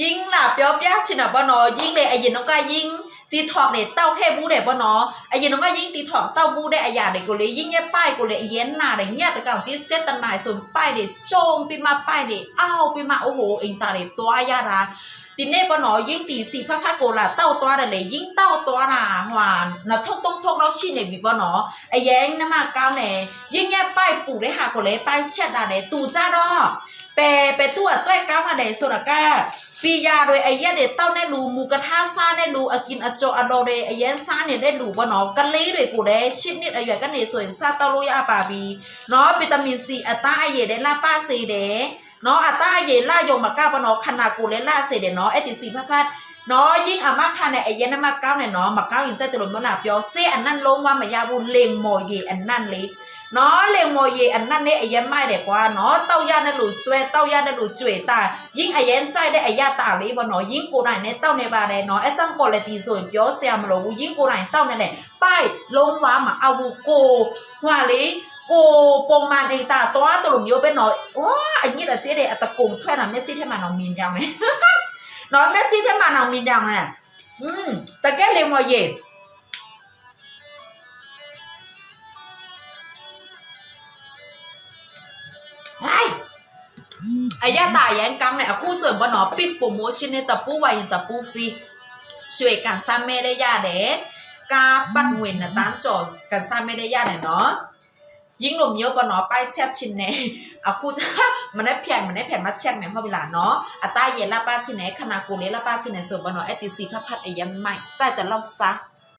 ยิงหล่ะเปียวเปียชินะบ่นาะยิงเลยไอ้ยินน้องก็ยิงตีถอกเนี่ยเต้าแค่บูได้บ่นาะไอ้ยินน้องก็ยิงตีถอกเต้าบูได้ไอ้ยาได้กูเลยยิงเนี่ยป้ายกูเลยไอเย็นหน้าได้เนี่ยแต่ก่อนที่เซตตันนายส่วนป้ายเด้โจงปีมาป้ายเด้อ้าวปีมาโอ้โหเองตาเด้ตัวยาราตีเน่บ่นาะยิงตีสีพระพักโกล่ะเต้าตัวได้เลยยิงเต้าตัวหน่ะหวานน่ะทกตงทกเราชิเนี่ยบิบ่นาะไอ้แย้งน้ำมาก้าวเนี่ยยิงเนี่ยป้ายปู่ได้หากูเลยป้ายเช็ดได้เลยตู่จ้าดอเปเปตัวต้วยก้าวมาเดโซดาก้า ปียาโดยไอ้เหี้ยเดเต้าแน่รูหมูกระทะซ่าแน่รูอากินอโจอโดเดไอ้เหี้ยซ่าเนี่ยได้รูบ่เนาะกันเลยด้วยกูเดชิดนิดไอ้เหี้ยกันเนี่ยสวยซาเต้าลุยอาปาบีเนาะวิตามินซีอัตตาไอ้เหี้ยได้ลาป้าซีเดเนาะอัตตาไอ้เหี้ยล่าโยมมาก้าบ่เนาะขนาดกูเลยล่าเซเดเนาะไอ้ติสีพัดพัดเนาะยิ่งอามาค่ะเนี่ยไอ้เหี้ยนมาก้าวเนี่ยเนาะมาก้าวอินไซต์ตลม နော်လေမော်ရေအနတ်နဲ့အရင်မိုက်တယ်ကွာနော်တောက်ရတဲ့လူဆွဲတောက်ရတဲ့လူကျွေတာရင်းအရင်ကြိုက်တဲ့အရတာလေးပေါ့နော်ရင်းကိုယ်တိုင်နဲ့တောက်နေပါတယ်နော်အဲ့ကြောင့် quality ဆိုရင်ပြောစရာမလိုဘူးရင်းကိုယ်တိုင်တောက်နေတဲ့ပိုက်လုံးဝမအောင်ဘူးကိုဟွာလေးကိုပုံမှန်ဒေတာတော့တို့မျိုးပဲနော်။ဝါအညစ်အကြေးတွေအတကုံထွက်တာမျက်စိထဲမှာတော့မြင်ကြောင်းလေ။နော်မျက်စိထဲမှာတော့မြင်ကြောင်းလေ။อืมတကယ်လေမော်ရေ။ อ้ย่าตายแยังกังเนี่ยคู่ส่วนบนหนอปิดโปรโมชั่นในตะปูไวในตะปูฟรีช่วยกันซ้ำเมได้ยาเด็กกาปัดเวนนะตานจอกันซ้ำเมได้ยาเนี่ยเนาะยิ่งหนุ่มเยอะบนอป้ายแชทชินเน่อะคู่จะมันได้เพียนมันได้เพียนมาแชทแม่พ่อเวลาเนาะอะตาเย็นละป้าชินเน่ขนาดกูเลละป้าชินเนส่วนบนอเอติซีพัดพัดไอ้ยังไม่ใจแต่เราซัก